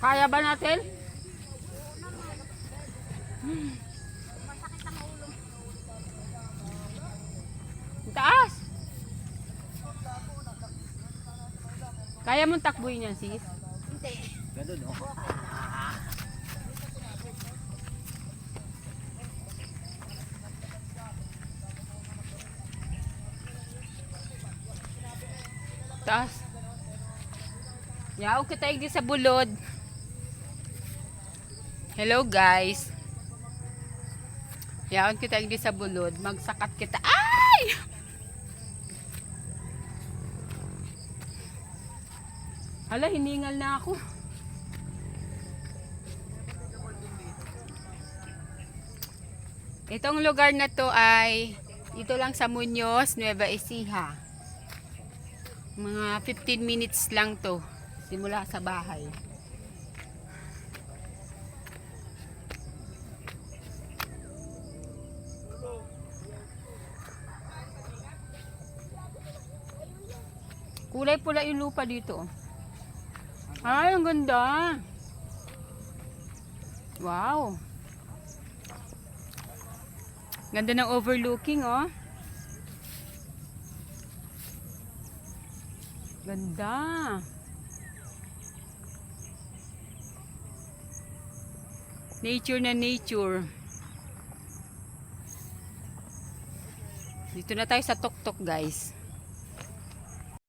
Kaya ba natin? Ang Taas! Kaya mong takbuhin yan, sis? Ganun, oh. Taas. Yaw kita di sa bulod. Hello guys. Yaw kita di sa bulod. Magsakat kita. Ay! Hala, hiningal na ako. Itong lugar na to ay dito lang sa Muñoz, Nueva Ecija. Mga 15 minutes lang to simula sa bahay. Kulay pula yung lupa dito. oh. Ay, ang ganda. Wow. Ganda ng overlooking, oh. Ganda. Nature na nature. Dito na tayo sa tuktok, guys.